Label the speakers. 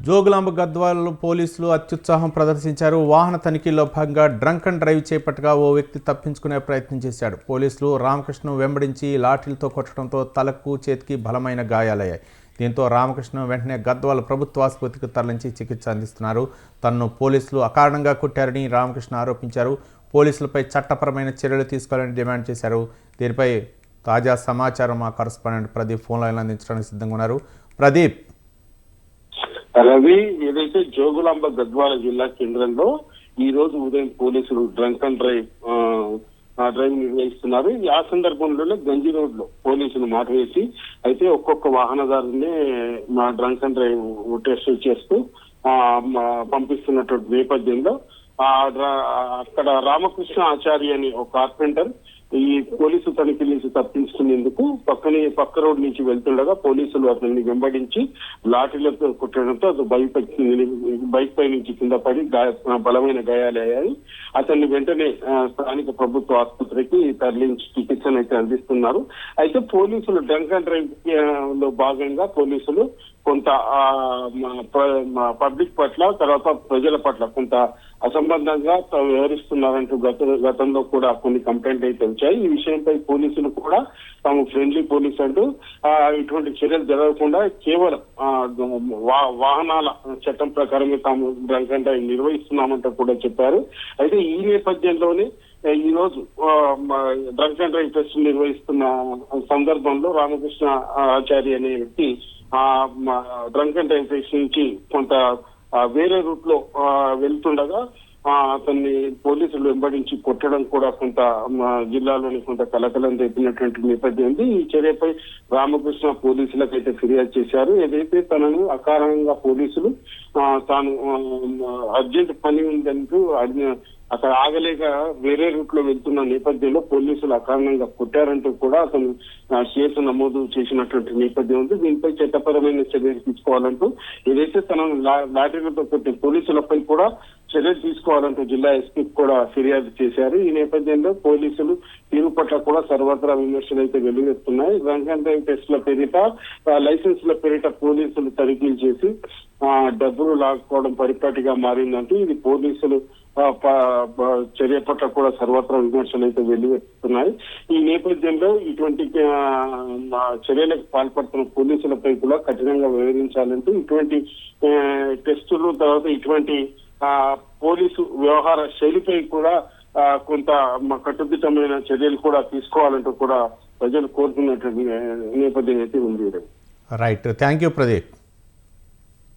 Speaker 1: జోగులాంబ గద్వాలలో పోలీసులు అత్యుత్సాహం ప్రదర్శించారు. వాహన తనిఖీలో భాగంగా డ్రంక్ అండ్ డ్రైవ్ చేపట్టగా ఓ వ్యక్తి తప్పించుకునే ప్రయత్నం చేశాడు. పోలీసులు రామకృష్ణ వెంబడించి లాఠీలతో కొట్టడంతో తలకు చేతికి బలమైన గాయాలయ్యాయి. దీంతో రామకృష్ణ వెంటనే గద్వాల ప్రభుత్వ ఆసుపత్రికి తరలించి చికిత్స అందిస్తున్నారు. తనను పోలీసులు అకారణంగా కొట్టారని రామకృష్ణ ఆరోపించారు. పోలీసులపై చట్టపరమైన చర్యలు తీసుకోవాలని డిమాండ్ చేశారు. దీనిపై తాజా సమాచారం మా కరస్పాండెంట్ ప్రదీప్ ఫోన్ లైన్ అందించడానికి సిద్ధంగా ఉన్నారు. ప్రదీప్
Speaker 2: రవి ఏదైతే జోగులాంబ గద్వాల జిల్లా కేంద్రంలో ఈ రోజు ఉదయం పోలీసులు డ్రంక్ అండ్ డ్రైవ్ ఆ, డ్రైవ్ నిర్వహిస్తున్నారు. ఆ సందర్భంలోనే గంజి రోడ్లో పోలీసులు మాట వేసి అయితే ఒక్కొక్క వాహనదారుని మా డ్రంక్ అండ్ డ్రైవ్ టెస్ట్ చేస్తూ ఆ, పంపిస్తున్నటువంటి నేపథ్యంలో ఆ అక్కడ రామకృష్ణ ఆచార్య అని ఒక కార్పెంటర్ ఈ పోలీసు తనిఖీ నుంచి తప్పించుకునేందుకు పక్కనే పక్క రోడ్ నుంచి వెళ్తుండగా పోలీసులు అతన్ని వెంబడించి లాఠీలతో కుట్టడంతో అతను బైక్ బైక్ పై నుంచి కింద పడి బలమైన గాయాలయ్యాయి. అతన్ని వెంటనే స్థానిక ప్రభుత్వ ఆసుపత్రికి తరలించి చికిత్సను అయితే అందిస్తున్నారు. అయితే పోలీసులు డ్రంక్ అండ్ డ్రైవ్లో భాగంగా పోలీసులు కొంత ఆ, ప- పబ్లిక్ పట్ల తర్వాత ప్రజల పట్ల కొంత అసంబద్ధంగా తాము వ్యవహరిస్తున్నారంటూ గత గతంలో కూడా కొన్ని కంప్లైంట్ అయితే వచ్చాయి. ఈ విషయంపై పోలీసులు కూడా తాము ఫ్రెండ్లీ పోలీస్ అంటూ ఇటువంటి చర్యలు జరగకుండా కేవలం వాహనాల చట్టం ప్రకారమే తాము డ్రంక్ అండ్ డ్రైవ్ నిర్వహిస్తున్నామంటూ కూడా చెప్పారు. అయితే ఈ నేపథ్యంలోనే ఈ రోజు డ్రంక్ అండ్ డ్రైవ్ టెస్ట్ నిర్వహిస్తున్న సందర్భంలో రామకృష్ణ ఆచార్య అనే వ్యక్తి డ్రంక్ అండ్ డ్రైవ్ నుంచి కొంత వేరే రూట్లో వెళ్తుండగా ఆ, అతన్ని పోలీసులు వెంబడించి కొట్టడం కూడా కొంత జిల్లాలోని కొంత కలకలం రేపినటువంటి నేపథ్యం ఉంది. ఈ చర్యపై రామకృష్ణ పోలీసులకు అయితే ఫిర్యాదు చేశారు. ఏదైతే తనను అకారణంగా పోలీసులు ఆ, తాను అర్జెంట్ పని ఉందంటూ అక్కడ ఆగలేక వేరే రూట్లో వెళ్తున్న నేపథ్యంలో పోలీసులు అకారణంగా కొట్టారంటూ కూడా అతను కేసు నమోదు చేసినటువంటి నేపథ్యం ఉంది. దీనిపై చట్టపరమైన చర్యలు తీసుకోవాలంటూ ఏదైతే తన లా- లాఠీలతో కొట్టే పోలీసులపై కూడా చర్యలు తీసుకోవాలంటూ జిల్లా ఎస్పీ కూడా ఫిర్యాదు చేశారు. ఈ నేపథ్యంలో పోలీసులు తీరు పట్ల కూడా సర్వత్రా విమర్శలు అయితే వెలువెత్తున్నాయి. డ్రంక్ అండ్ డ్రైవ్ పేరిట లైసెన్స్ల పేరిట పోలీసులు తనిఖీలు చేసి ఆ, డబ్బులు లాక్కోవడం పరిపాటిగా మారిందంటూ ఇది పోలీసులు చర్య పట్ల కూడా సర్వత్రా విమర్శలు అయితే వెల్లువెత్తుతున్నాయి ఈ నేపథ్యంలో ఇటువంటి చర్యలకు పాల్పడుతున్న పోలీసులపై కూడా కఠినంగా వ్యవహరించాలంటూ ఇటువంటి టెస్టులు తర్వాత ఇటువంటి ఆ, పోలీసు వ్యవహార శైలిపై కూడా కొంత కట్టుదిట్టమైన చర్యలు కూడా తీసుకోవాలంటూ కూడా ప్రజలు కోరుతున్నటువంటి నేపథ్యం అయితే ఉంది.
Speaker 1: Right thank you Pradeep